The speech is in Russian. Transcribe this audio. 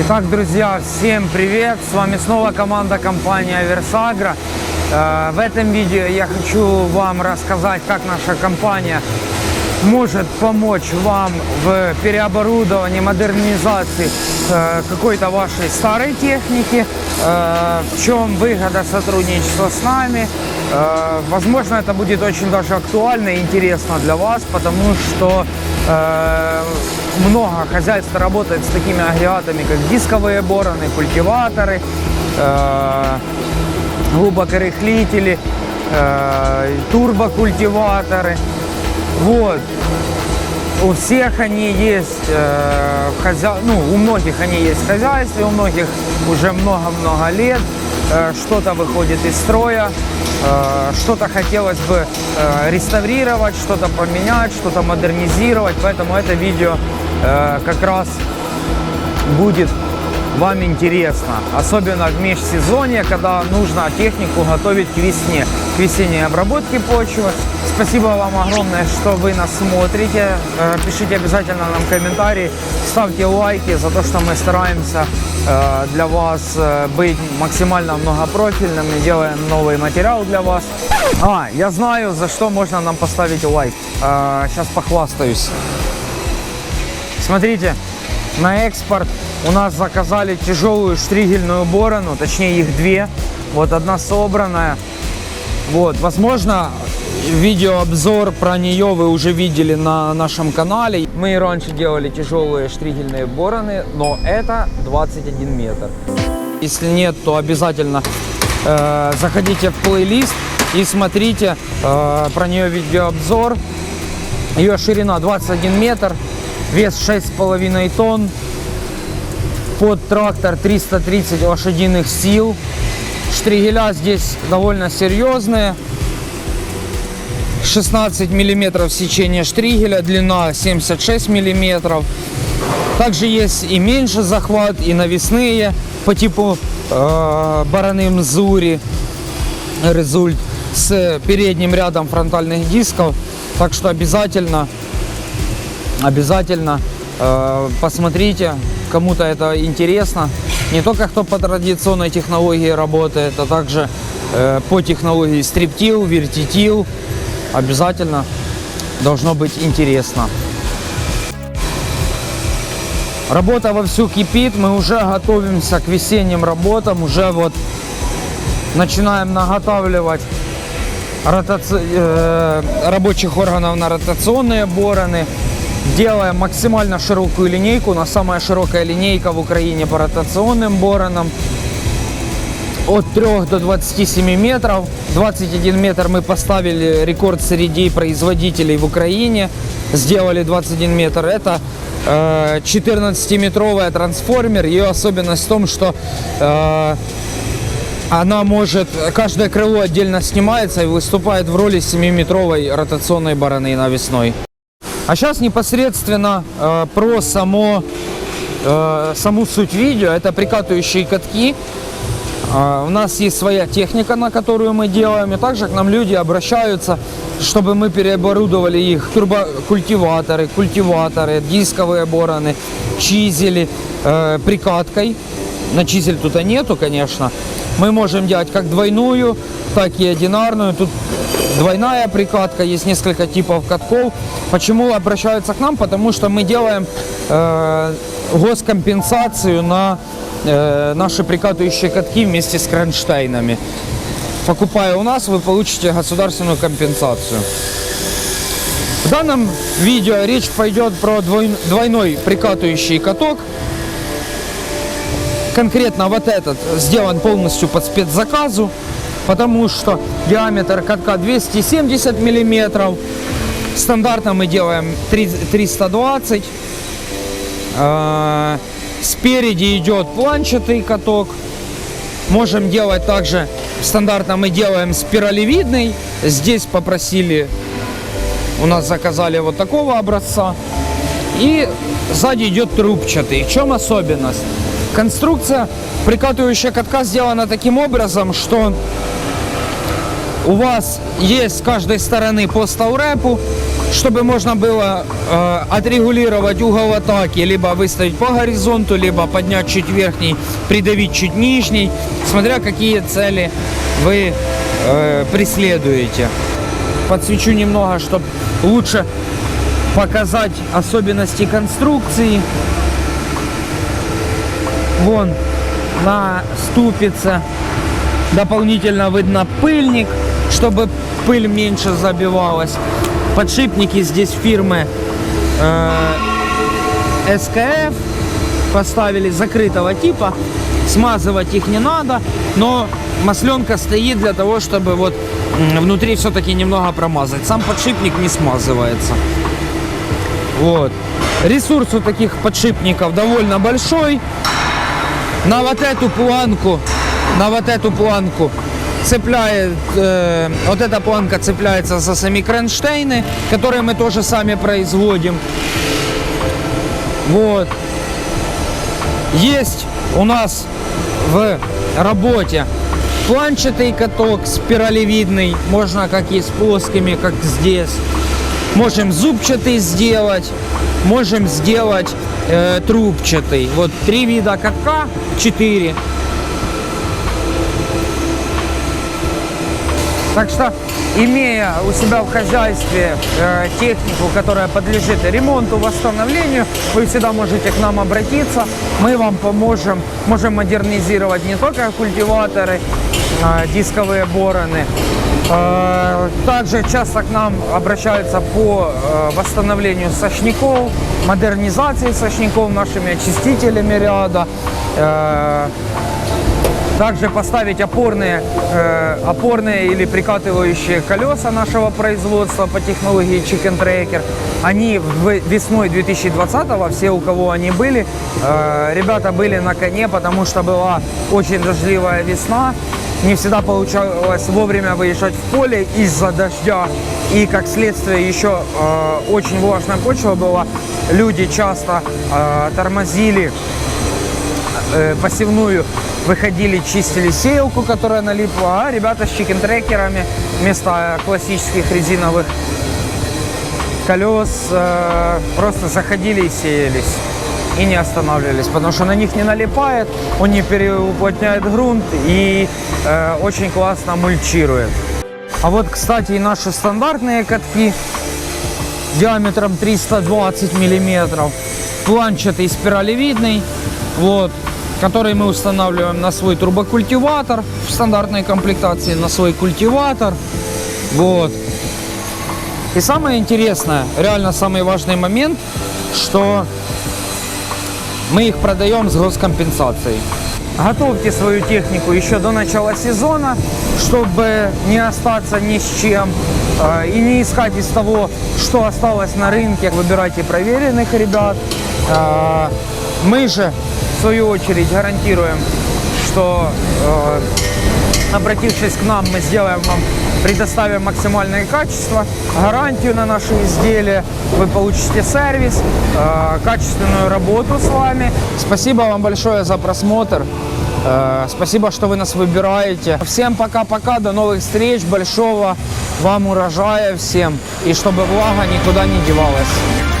Итак, друзья, всем привет! С вами снова команда компании Аверсагра. Э, В этом видео я хочу вам рассказать, как наша компания может помочь вам в переоборудовании, модернизации э, какой-то вашей старой техники, э, в чем выгода сотрудничества с нами. Э, Возможно, это будет очень даже актуально и интересно для вас, потому что э, много хозяйств работает с такими агрегатами, как дисковые бороны, культиваторы, э, глубокорыхлители, э, турбокультиваторы. Вот. У всех они есть, э, хозя... ну, у многих они есть в хозяйстве, у многих уже много-много лет. Э, что-то выходит из строя, э, что-то хотелось бы э, реставрировать, что-то поменять, что-то модернизировать. Поэтому это видео как раз будет вам интересно. Особенно в межсезонье, когда нужно технику готовить к весне, к весенней обработке почвы. Спасибо вам огромное, что вы нас смотрите. Э, Пишите обязательно нам комментарии, ставьте лайки за то, что мы стараемся э, для вас э, быть максимально многопрофильными, делаем новый материал для вас. А, я знаю, за что можно нам поставить лайк. Сейчас похвастаюсь. Смотрите, на экспорт у нас заказали тяжелую штригельную борону, точнее их две. Вот одна собранная. Вот, возможно, видеообзор про нее вы уже видели на нашем канале. Мы и раньше делали тяжелые штригельные бороны, но это 21 метр. Если нет, то обязательно э, заходите в плейлист и смотрите э, про нее видеообзор. Ее ширина 21 метр, вес 6,5 тонн, под трактор 330 лошадиных сил. Штригеля здесь довольно серьезные. 16 миллиметров сечения штригеля, длина 76 миллиметров. Также есть и меньше захват, и навесные по типу э, бараны Мзури результ с передним рядом фронтальных дисков. Так что обязательно, обязательно э, посмотрите, кому-то это интересно. Не только кто по традиционной технологии работает, а также э, по технологии стриптил, вертитил. Обязательно должно быть интересно. Работа вовсю кипит, мы уже готовимся к весенним работам, уже вот начинаем наготавливать ротаци- э, рабочих органов на ротационные бороны. Делаем максимально широкую линейку. У нас самая широкая линейка в Украине по ротационным боронам. От 3 до 27 метров. 21 метр мы поставили рекорд среди производителей в Украине. Сделали 21 метр. Это э, 14-метровая трансформер. Ее особенность в том, что э, она может, каждое крыло отдельно снимается и выступает в роли 7-метровой ротационной бороны навесной. А сейчас непосредственно э, про само, э, саму суть видео. Это прикатывающие катки. Э, у нас есть своя техника, на которую мы делаем. И также к нам люди обращаются, чтобы мы переоборудовали их турбокультиваторы, культиваторы, дисковые бороны, чизели э, прикаткой. На чизель тут нету, конечно. Мы можем делать как двойную, так и одинарную. Тут двойная прикатка, есть несколько типов катков. Почему обращаются к нам? Потому что мы делаем э, госкомпенсацию на э, наши прикатывающие катки вместе с кронштейнами. Покупая у нас, вы получите государственную компенсацию. В данном видео речь пойдет про двой- двойной прикатывающий каток. Конкретно вот этот сделан полностью под спецзаказу, потому что диаметр катка 270 миллиметров. Стандартно мы делаем 3 320. А, Спереди идет планчатый каток. Можем делать также, стандартно мы делаем спиралевидный. Здесь попросили, у нас заказали вот такого образца. И сзади идет трубчатый. В чем особенность? Конструкция прикатывающая катка сделана таким образом, что у вас есть с каждой стороны по стаурепу, чтобы можно было э, отрегулировать угол атаки, либо выставить по горизонту, либо поднять чуть верхний, придавить чуть нижний, смотря какие цели вы э, преследуете. Подсвечу немного, чтобы лучше показать особенности конструкции. Вон на ступице дополнительно видно пыльник, чтобы пыль меньше забивалась. Подшипники здесь фирмы э, СКФ поставили закрытого типа. Смазывать их не надо, но масленка стоит для того, чтобы вот внутри все-таки немного промазать. Сам подшипник не смазывается. Вот. Ресурс у таких подшипников довольно большой. На вот эту планку, на вот эту планку цепляет, э, вот эта планка цепляется за сами кронштейны, которые мы тоже сами производим. Вот. Есть у нас в работе планчатый каток спиралевидный, можно как и с плоскими, как здесь. Можем зубчатый сделать, можем сделать э, трубчатый. Вот три вида катка, четыре. Так что, имея у себя в хозяйстве э, технику, которая подлежит ремонту, восстановлению, вы всегда можете к нам обратиться. Мы вам поможем. Можем модернизировать не только культиваторы, э, дисковые бороны. Э, Также часто к нам обращаются по э, восстановлению сошников, модернизации сошников нашими очистителями ряда. Э, также поставить опорные, э, опорные или прикатывающие колеса нашего производства по технологии Chicken Tracker. Они весной 2020 все, у кого они были, ребята были на коне, потому что была очень дождливая весна. Не всегда получалось вовремя выезжать в поле из-за дождя. И как следствие еще э, очень влажная почва была. Люди часто э, тормозили э, посевную выходили, чистили сеялку, которая налипла, а ребята с чикен-трекерами вместо классических резиновых колес э, просто заходили и сеялись и не останавливались, потому что на них не налипает, он не переуплотняет грунт и э, очень классно мульчирует. А вот, кстати, и наши стандартные катки диаметром 320 миллиметров, планчатый спиралевидный, вот, который мы устанавливаем на свой турбокультиватор в стандартной комплектации, на свой культиватор, вот. И самое интересное, реально самый важный момент, что мы их продаем с госкомпенсацией. Готовьте свою технику еще до начала сезона, чтобы не остаться ни с чем э, и не искать из того, что осталось на рынке. Выбирайте проверенных ребят. Э, Мы же, в свою очередь, гарантируем, что э, обратившись к нам, мы сделаем вам, предоставим максимальное качество, гарантию на наши изделия, вы получите сервис, э, качественную работу с вами. Спасибо вам большое за просмотр. Э, Спасибо, что вы нас выбираете. Всем пока-пока, до новых встреч, большого вам урожая всем, и чтобы влага никуда не девалась.